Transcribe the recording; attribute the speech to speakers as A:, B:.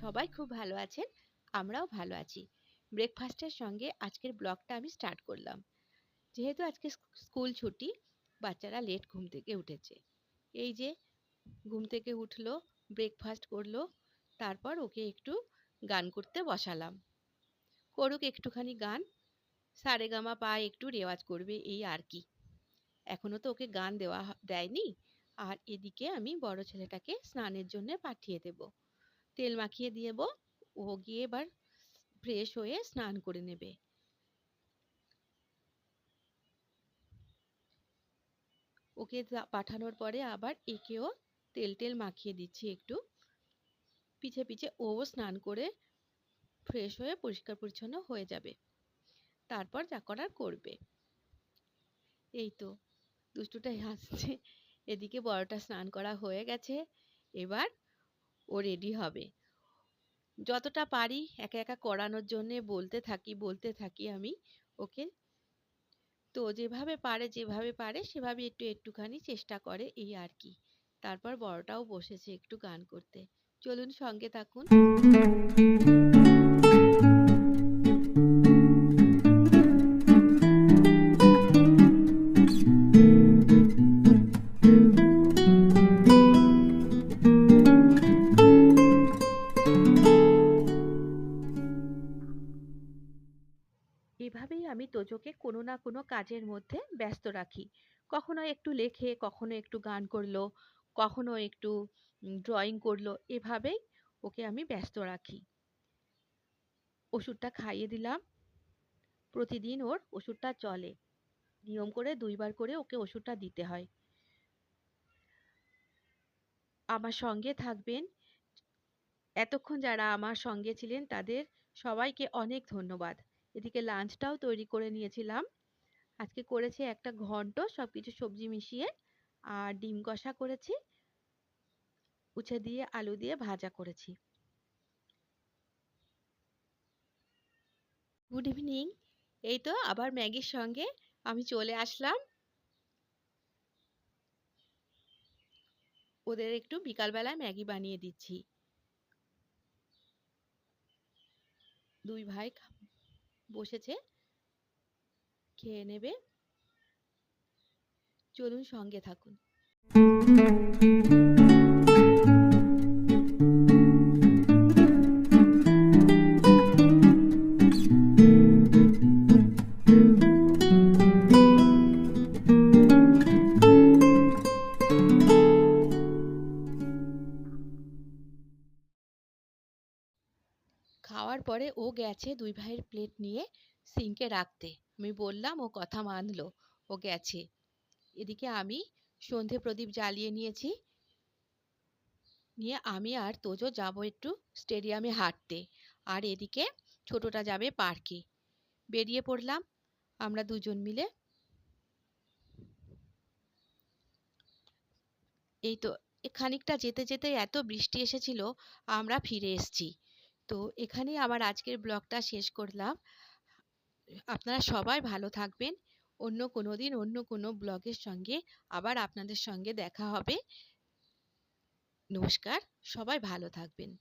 A: সবাই? খুব ভালো আছেন, আমরাও ভালো আছি। ব্রেকফাস্টের সঙ্গে আজকের ব্লগটা আমি স্টার্ট করলাম। যেহেতু আজকে স্কুল ছুটি, বাচ্চারা লেট ঘুম থেকে উঠেছে। এই যে ঘুম থেকে উঠল ব্রেকফাস্ট করল, তারপর ওকে একটু গান করতে বসালাম। করুক একটুখানি গান, সারেগামা পা একটু রেওয়াজ করবে, এই আর কি। এখনও তো ওকে গান দেওয়া দেয়নি, আর এদিকে আমি বড় ছেলেটাকে স্নানের জন্য পাঠিয়ে দেব। তেল মাখিয়ে দেব ও গিয়ে এবার ফ্রেশ হয়ে স্নান করে নেবে। ওকে পাঠানোর পরে আবার একেও তেল টেল মাখিয়ে দিচ্ছি একটু। পিছে পিছে ও স্নান করে ফ্রেশ হয়ে পরিষ্কার পরিচ্ছন্ন হয়ে যাবে। তারপর যা করার করবে। এই তো, দুষ্টুটাই হাসছে এদিকে বড়টা স্নান করা হয়ে গেছে। এবার ও রেডি হবে। যতটা পারি একা একা করানোর জন্য বলতে থাকি বলতে থাকি আমি ওকে। তো যেভাবে পারে যেভাবে পারে সেভাবে একটু একটুখানি চেষ্টা করে এই আর কি। তারপর বড়টাও বসেছে একটু গান করতে। চলুন সঙ্গে থাকুন। এভাবেই আমি তোজোকে কোনো না কোনো কাজের মধ্যে ব্যস্ত রাখি। কখনো একটু লেখে, কখনো একটু গান করল কখনো একটু ড্রয়িং করল, এভাবেই ওকে আমি ব্যস্ত রাখি। ওষুধটা খাইয়ে দিলাম। প্রতিদিন ওর ওষুধটা চলে। নিয়ম করে দুইবার করে ওকে ওষুধটা দিতে হয়। আমার সঙ্গে থাকবেন। এতক্ষণ যারা আমার সঙ্গে ছিলেন তাদের সবাইকে অনেক ধন্যবাদ। এদিকে লাঞ্চটাও তৈরি করে নিয়েছিলাম। আজকে করেছি একটা ঘন্ট, সবকিছু সবজি মিশিয়ে আর ডিম কষা করেছি। উচ্ছে দিয়ে আলু দিয়ে ভাজা করেছি। গুড ইভিনিং এই তো আবার ম্যাগির সঙ্গে আমি চলে আসলাম। ওদের একটু বিকালবেলায় ম্যাগি বানিয়ে দিচ্ছি। দুই ভাই বসেছে। খেয়ে নেবে। চলুন সঙ্গে থাকুন। খাওয়ার পরে ও গেছে দুই ভাইয়ের প্লেট নিয়ে সিঙ্কে রাখতে। আমি বললাম, ও কথা মানলো। ও গেছে। এদিকে আমি সন্ধে প্রদীপ জ্বালিয়ে নিয়েছি। নিয়ে আমি আর তোজো যাব একটু স্টেডিয়ামে হাঁটতে। আর এদিকে ছোটটা যাবে পার্কে। বেরিয়ে পড়লাম আমরা দুজন মিলে। এই তো খানিকটা যেতে যেতে এত বৃষ্টি এসেছিল, আমরা ফিরে এসেছি। তো এখানেই আমার আজকের ব্লগটা শেষ করলাম। আপনারা সবাই ভালো থাকবেন। অন্য কোনো দিন অন্য কোনো ব্লগের সঙ্গে আবার আপনাদের সঙ্গে দেখা হবে। নমস্কার, সবাই ভালো থাকবেন।